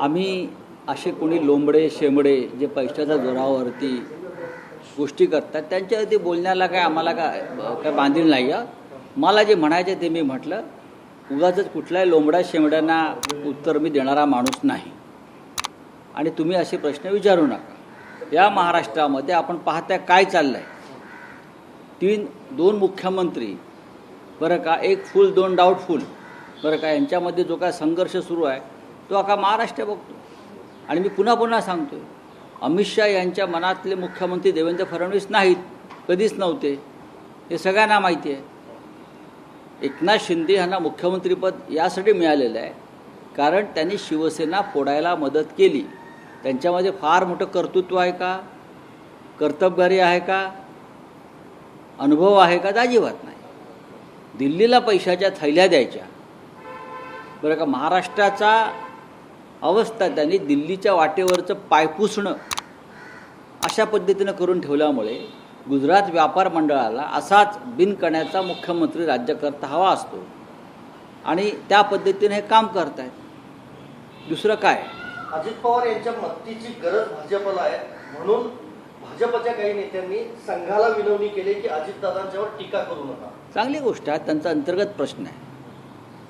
आम्ही असे कोणी लोंबडे शेंबडे जे पैशाच्या जोरावरती गोष्टी करतात त्यांच्यावरती बोलण्याला काय आम्हाला काय काय बांधील नाही आहे. मला जे म्हणायचे ते मी म्हटलं उगाच कुठल्याही लोंबड्या शेंबड्यांना उत्तर मी देणारा माणूस नाही. आणि तुम्ही असे प्रश्न विचारू नका. या महाराष्ट्रामध्ये आपण पाहताय काय चाललं आहे तीन दोन मुख्यमंत्री बरं का एक फुल दोन डाऊटफुल बरं का यांच्यामध्ये जो काय संघर्ष सुरू आहे तो अका महाराष्ट्र बघतो. आणि मी पुन्हा पुन्हा सांगतोय अमित शाह यांच्या मनातले मुख्यमंत्री देवेंद्र फडणवीस नाहीत कधीच नव्हते. हे सगळ्यांना माहिती आहे. एकनाथ शिंदे यांना मुख्यमंत्रीपद यासाठी मिळालेलं आहे कारण त्यांनी शिवसेना फोडायला मदत केली. त्यांच्यामध्ये फार मोठं कर्तृत्व आहे का? कर्तबगारी आहे का? अनुभव आहे का? तर अजिबात नाही. दिल्लीला पैशाच्या थैल्या द्यायच्या. बरं का महाराष्ट्राचा अवस्था त्यांनी दिल्लीच्या वाटेवरचं पायपुसणं अशा पद्धतीनं करून ठेवल्यामुळे गुजरात व्यापार मंडळाला असाच बिनकण्याचा मुख्यमंत्री राज्यकर्ता हवा असतो. आणि त्या पद्धतीने हे काम करतायत. दुसरं काय? अजित पवार यांच्या मदतीची गरज भाजपला आहे. म्हणून भाजपच्या काही नेत्यांनी संघाला विनवणी केली की अजितदादांच्यावर टीका करू नका. चांगली गोष्ट आहे. त्यांचा अंतर्गत प्रश्न आहे.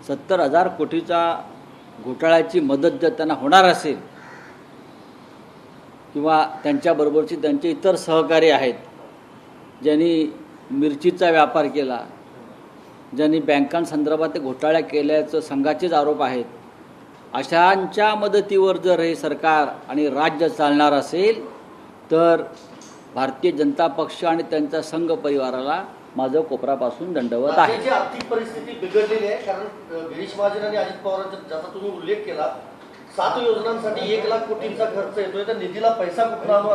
सत्तर हजार कोटीचा घोटाळ्याची मदत जर त्यांना होणार असेल किंवा त्यांच्याबरोबरची त्यांचे इतर सहकारी आहेत ज्यांनी मिरचीचा व्यापार केला ज्यांनी बँकांसंदर्भात ते घोटाळ्या केल्याचं संघाचेच आरोप आहेत अशांच्या मदतीवर जर हे सरकार आणि राज्य चालणार असेल तर भारतीय जनता पक्ष आणि त्यांच्या संघ परिवाराला माझं कोपरापासून दंडवत आहे. आर्थिक परिस्थिती बिघडलेली आहे कारण गिरीश महाजन आणि अजित पवारांचा ज्याचा तुम्ही उल्लेख केला सात योजनांसाठी एक लाख कोटींचा खर्च येतोय तर निधीला पैसा कुठला असा